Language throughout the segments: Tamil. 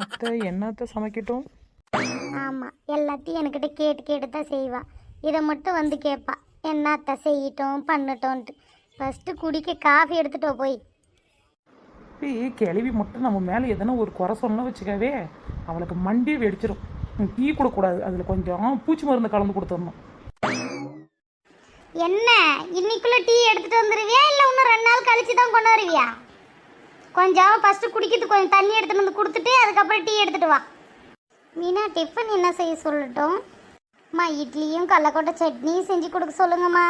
அத்தை என்னத்தை சமைக்கட்டும்? ஆமாம் எல்லாத்தையும் என்கிட்ட கேட்டு கேட்டு தான் செய்வா. இதை மட்டும் வந்து கேட்பா என்னத்த செய்யட்டும் பண்ணட்டோன்ட்டு ஃபஸ்ட்டு குடிக்க காஃபி எடுத்துட்டோ போய். ஏய் கிளவி மட்டும் நம்ம மேலே எதனா ஒரு குறை சொன்னா வச்சுக்கவே அவளுக்கு மண்டியே வெடிச்சிடும் டீ கொடுக்கூடாது அதில் கொஞ்சம் பூச்சி மருந்து கலந்து கொடுத்துடணும். என்ன? இன்னைக்குள்ள டீ எடுத்துட்டு வந்துருவியா? இல்லை இன்னும் ரெண்டு நாள் கழிச்சு தான் கொண்டு வருவியா? கொஞ்சம் ஃபஸ்ட்டு குடிக்கிறதுக்கு கொஞ்சம் தண்ணி எடுத்துட்டு வந்து கொடுத்துட்டு அதுக்கப்புறம் டீ எடுத்துட்டு வா. மீனா டிஃபன் என்ன செய்ய சொல்லட்டும்? அம்மா இட்லியும் கடலக்கொட்டை சட்னியும் செஞ்சு கொடுக்க சொல்லுங்கம்மா.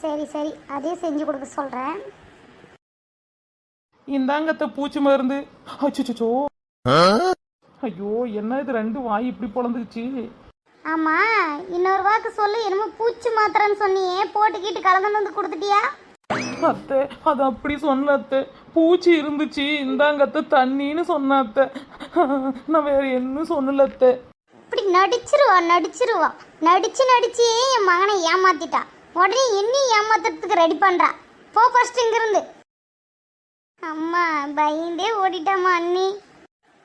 சரி சரி அதே செஞ்சு கொடுக்க சொல்கிறேன் இந்தாங்கத்த பூச்சி மருந்து அச்சோ ஐயோ என்ன இது ரெண்டு வாய் இப்படி பொழந்துக்குச்சு ஆமாம் இன்னொரு வாக்கு சொல்லு என்னமோ பூச்சி மாத்திரன்னு சொன்னியே போட்டுக்கிட்டு கலந்துன்னு வந்து கொடுத்துட்டியா? அத்தை அது அப்படி சொன்ன அத்தை. பூச்சி இருந்துச்சு இந்தாங்க அத்தை தண்ணின்னு சொன்ன அத்தை. நான் வேற என்ன சொன்னல அத்தை. இப்படி நடிச்சிருவா நடிச்சிருவா. நடிச்சு நடிச்சே என் மகனை ஏமாத்திட்டா. உடனே என்னையும் ஏமாத்துறதுக்கு ரெடி பண்றா. போ ஃபர்ஸ்ட் இங்கிருந்து. அம்மா பயந்தே ஓடிட்டாம்மா அண்ணி.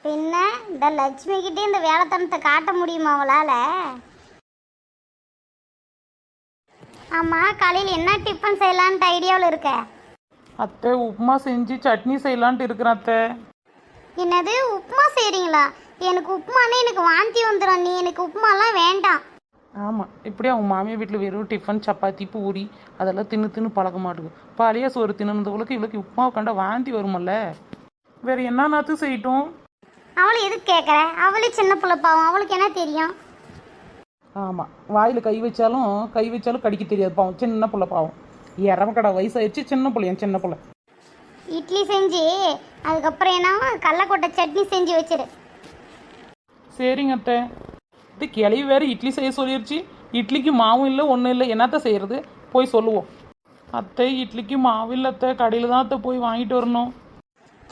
பின்ன இந்த லட்சுமி கிட்டே இந்த வேலைத்தனத்தை காட்ட முடியுமா அவளால? ஆமா காலையில் என்ன டிஃபன் செய்யலான்ட்டு ஐடியாவில் இருக்க? அத்தை உப்புமா செஞ்சு சட்னி செய்யலான்ட்டு இருக்கிறேன் அத்தை. என்னது உப்புமா செய்றீங்களா? எனக்கு உப்புமானே எனக்கு வாந்தி வந்துடும் நீ எனக்கு உப்புமாலாம் வேண்டாம். ஆமாம் இப்படியே அவங்க மாமியார் வீட்டில் வெறும் டிஃபன் சப்பாத்தி பூரி அதெல்லாம் தின்னு தின்னு பழக்க மாட்டேங்குது பழைய சோறு தின்னுனதுகளுக்கு இவளுக்கு உப்புமாவை கண்டா வாந்தி வருமல்ல வேற என்ன நாத்து செய்யட்டும்? அவளை எதுக்கு கேட்குற அவளே சின்ன பிள்ளை பாவம். அவளுக்கு என்ன தெரியும்? ஆமாம் வாயில் கை வச்சாலும் கை வச்சாலும் கடிக்க தெரியாது பாவம். சின்ன பிள்ளை பாவம். இறமக்கடை வயசாயிடுச்சு சின்ன பிள்ளையன் சின்ன பிள்ளை. இட்லி செஞ்சு அதுக்கப்புறம் என்ன கடலக்கொட்டை சட்னி செஞ்சு வச்சிரு. சரிங்க அத்தை. இது கிளவி வேற இட்லி செய்ய சொல்லிருச்சு. இட்லிக்கு மாவும் இல்லை ஒன்றும் இல்லை. என்னத்த செய்யறது? போய் சொல்லுவோம். அத்தை இட்லிக்கு மாவு இல்லை அத்தை. கடையில் தான் அத்தை போய் வாங்கிட்டு வரணும்.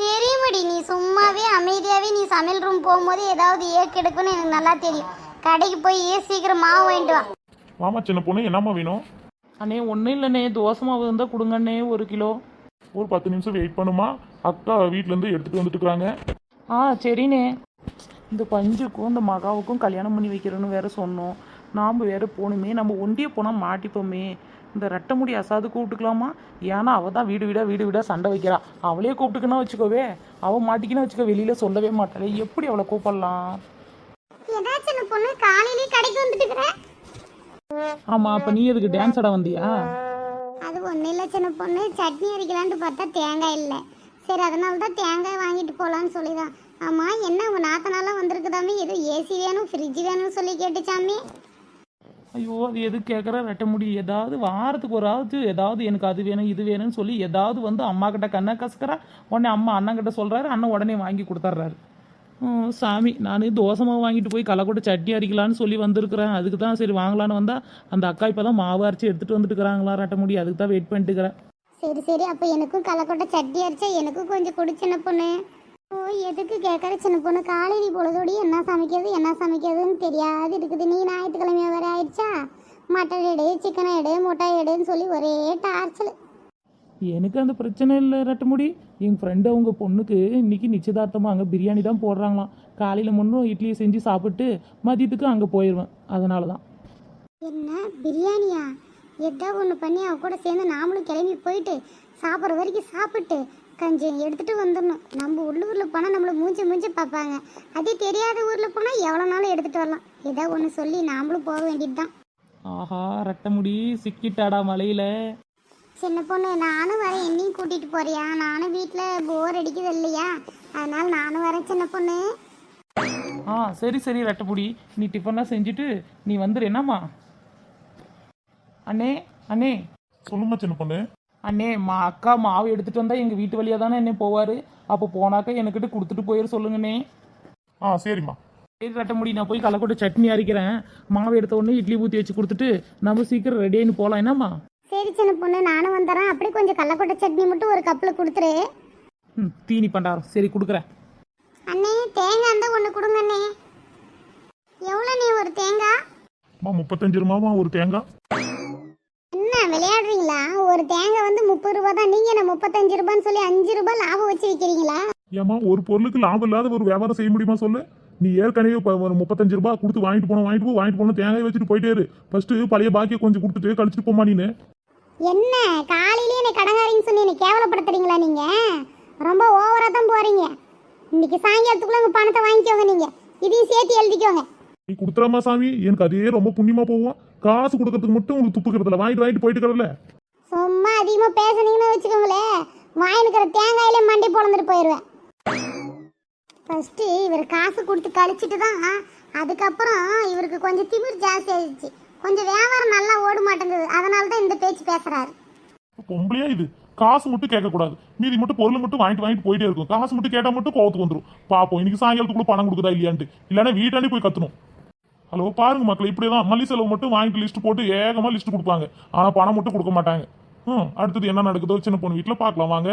தெரியுமடி நீ சும்மாவே அமைதியாகவே நீ சமையல் ரூம் போகும்போது ஏதாவது ஏக்கு எடுக்குன்னு எனக்கு நல்லா தெரியும். கடைக்கு போய் சீக்கிரம் மாவு வாங்கிட்டு வா. வாமா சின்ன பொண்ணு என்னம்மா வேணும்? அண்ணே ஒன்றும் இல்லைண்ணே. தோசை மாவு இருந்தால் கொடுங்கண்ணே ஒரு கிலோ. ஒரு பத்து நிமிஷம் வெயிட் பண்ணுமா? அக்கா வீட்டிலேருந்து எடுத்துகிட்டு வந்துட்டு இருக்காங்க ஆ சரிண்ணே. இந்த பஞ்சுக்கும் இந்த மகாவுக்கும் கல்யாணம் பண்ணி வைக்கிறோன்னு வேற சொன்னோம். நாம் வேற போகணுமே நம்ம ஒண்டியே போனால் மாட்டிப்போமே. இந்த ரெட்டை முடி அசாது கூப்பிட்டுக்கலாமா? ஏன்னா அவள் தான் வீடு வீடா வீடு வீடா சண்டை வைக்கிறா. அவளே கூப்பிட்டுக்குன்னா வச்சுக்கோவே. அவள் மாட்டிக்கினா வச்சுக்கோ வெளியில் சொல்லவே மாட்டாளே. எப்படி அவளை கூப்பிடலாம்? ஏதாச்சும் பொண்ணு காலையிலேயே கடைக்கு வந்துட்டு ஆமாம் அப்போ நீ எதுக்கு டான்ஸ் ஆட வந்தியா? அது ஒன்றும் இல்லை சின்ன பொண்ணு. சட்னி அரைக்கலான்ட்டு பார்த்தா தேங்காய் இல்லை. சரி அதனால தான் தேங்காய் வாங்கிட்டு போகலான்னு சொல்லிதான். ஆமாம் என்ன உங்கள் நாத்தனாலாம் வந்திருக்குதாமே? ஏதோ ஏசி வேணும் ஃப்ரிட்ஜ் வேணும்னு சொல்லி கேட்டுச்சாமே. ஐயோ அது எது கேட்குற ரெட்ட முடி. ஏதாவது வாரத்துக்கு ஒரு ஆவது ஏதாவது எனக்கு அது வேணும் இது வேணும்னு சொல்லி ஏதாவது வந்து அம்மா கிட்ட கண்ணை கசக்கிறா. உடனே அம்மா அண்ணன் கிட்ட சொல்கிறாரு அண்ணன் உடனே வாங்கி கொடுத்துட்றாரு. சாமி நான் தோசமாக வாங்கிட்டு போய் களைக்கொட்டை சட்னி அரிக்கலான்னு சொல்லி வந்திருக்கிறேன். அதுக்கு தான் சரி வாங்கலான்னு வந்தால் அந்த அக்கா இப்போ தான் மாவு அரைச்சி எடுத்துகிட்டு வந்துட்டுக்கிறாங்களா ரட்ட முடி. அதுக்கு தான் வெயிட் பண்ணிட்டு இருக்கிறேன் சரி சரி. அப்போ எனக்கும் களைக்கொட்டை சட்னி அரைச்சா எனக்கும் கொஞ்சம் கொடு சின்ன பொண்ணு. ஓ எதுக்கு கேட்குற சின்ன பொண்ணு? காலையில் பொழுதோடி என்ன சமைக்கிறது என்ன சமைக்கிறதுன்னு தெரியாது. இருக்குது. நீ ஞாயிற்றுக்கிழமையா வேற ஆயிடுச்சா? மட்டன் எடு சிக்கன் எடு முட்டை எடுன்னு சொல்லி ஒரே டார்ச்சல் எனக்கு அந்த பிரச்சனை இல்லை ரெட்டமுடி. என் ஃப்ரெண்டு அவங்க பொண்ணுக்கு இன்னைக்கு நிச்சயதார்த்தமாக அங்கே பிரியாணி தான் போடுறாங்களாம். காலையில் முன்னும் இட்லியை செஞ்சு சாப்பிட்டு மதியத்துக்கு அங்கே போயிடுவேன் அதனால தான் என்ன? பிரியாணியா? எதா ஒன்று பண்ணி அவ கூட சேர்ந்து நாமளும் கிளம்பி போயிட்டு சாப்பிட்ற வரைக்கும் சாப்பிட்டு கொஞ்சம் எடுத்துட்டு வந்துடணும். நம்ம உள்ளூரில் போனால் நம்மளை மூஞ்சி மூஞ்சி பார்ப்பாங்க. அதே தெரியாத ஊரில் போனால் எவ்வளோ நாளும் எடுத்துகிட்டு வரலாம். ஏதோ ஒன்று சொல்லி நாமளும் போக வேண்டியது தான் ஆஹா ரெட்டமுடி சிக்கிட்டாடா மலையில். சின்ன பொண்ணு நானும் வரேன் என்னையும் கூட்டிகிட்டு போறியா? நானும் வீட்டில் போர் அடிக்குது இல்லையா? அதனால் நானும் வரேன் சின்ன பொண்ணு. ஆ சரி சரி ரெட்டமுடி நீ டிஃபன்லாம் செஞ்சுட்டு நீ வந்துடு என்னம்மா? அண்ணே அண்ணே. சொல்லுமா சின்ன பொண்ணு. அண்ணே மா அக்கா மாவு எடுத்துகிட்டு வந்தால் எங்கள் வீட்டு வழியாக தானே என்ன போவார். அப்போ போனாக்கா எனக்கிட்ட கொடுத்துட்டு போயிட சொல்லுங்கண்ணே. ஆ சரிம்மா. சரி ரெட்டமுடி நான் போய் களைக்கொட்டை சட்னி அரைக்கிறேன். மாவு எடுத்த உடனே இட்லி ஊற்றி வச்சு கொடுத்துட்டு நம்ம சீக்கிரம் ரெடியாகின்னு போகலாம் என்னம்மா? சரி சின்ன பொண்ணு நானும் வந்துடுறேன் அப்படியே கொஞ்சம் கடலக்கொட்டை சட்னி மட்டும் ஒரு கப்பில் கொடுத்துரு. ம் தீனி பண்டாரம். சரி கொடுக்குறேன். அண்ணே தேங்காய் இருந்தால் ஒன்று கொடுங்க அண்ணே. எவ்வளோ நீ ஒரு தேங்காய்? அம்மா முப்பத்தஞ்சு ரூபாமா ஒரு தேங்காய். என்ன விளையாடுறீங்களா? ஒரு தேங்காய் வந்து முப்பது ரூபா தான். நீங்கள் என்ன முப்பத்தஞ்சு ரூபான்னு சொல்லி அஞ்சு ரூபாய் லாபம் வச்சு விற்கிறீங்களா ஏமா ஒரு பொருளுக்கு லாபம் இல்லாத ஒரு வியாபாரம் செய்ய முடியுமா சொல்லு? நீ ஏற்கனவே இப்போ ஒரு முப்பத்தஞ்சு ரூபாய் கொடுத்து வாங்கிட்டு போனோம் வாங்கிட்டு போ வாங்கிட்டு போனோம் தேங்காய் வச்சுட்டு போயிட்டே இரு. ஃபர்ஸ்ட் பழைய பாக்கியை கொஞ்சம் கொடுத்துட்டு கழிச்சிட்டு போமா நீனு. என்ன? காலையிலேயே என்னை கடங்காரின்னு சொல்லி என்னை கேவலப்படுத்துறீங்களா நீங்க? ரொம்ப ஓவரா தான் போறீங்க. இன்னைக்கு சாயங்காலத்துக்குள்ள உங்க பணத்தை வாங்கிக்கோங்க நீங்க. இதையும் சேர்த்து எழுதிக்கோங்க. நீ கொடுத்துறாமா சாமி? எனக்கு அதே ரொம்ப புண்ணியமா போகும். காசு கொடுக்கறதுக்கு மட்டும் உங்களுக்கு துப்புக்கிறதுல வாங்கிட்டு வாங்கிட்டு போயிட்டு கடல சும்மா அதிகமா பேசுனீங்கன்னு வச்சுக்கோங்களேன். வாங்கினுக்கிற தேங்காயில மண்டை பொழந்துட்டு போயிடுவேன் ஃபர்ஸ்ட் இவர் காசு கொடுத்து கழிச்சிட்டு தான் அதுக்கப்புறம் இவருக்கு கொஞ்சம் திமிர் ஜாஸ்தி ஆயிடுச்சு. கொஞ்சம் வியாபாரம் நல்லா ஓட மாட்டேங்குது. அதனால தான் இந்த பேச்சு பேசுறாரு. பொம்பளையா இது? காசு மட்டும் கேட்கக்கூடாது. மீதி மட்டும் பொருள் மட்டும் வாங்கிட்டு வாங்கிட்டு போயிட்டே இருக்கும். காசு மட்டும் கேட்டா மட்டும் கோவத்துக்கு வந்துடும் பாப்போம் இன்னைக்கு சாயங்காலத்துக்குள்ள பணம் கொடுக்குதா இல்லையான்ட்டு. இல்லைன்னா வீட்டாண்டி போய் கத்தணும். ஹலோ பாருங்க மக்கள் இப்படிதான். மல்லி செலவு மட்டும் வாங்கிட்டு லிஸ்ட் போட்டு ஏகமா லிஸ்ட் கொடுப்பாங்க. ஆனால் பணம் மட்டும் கொடுக்க மாட்டாங்க. ம் அடுத்தது என்ன நடக்குதோ சின்ன பொண்ணு வீட்டில் பார்க்கலாம் வாங்க.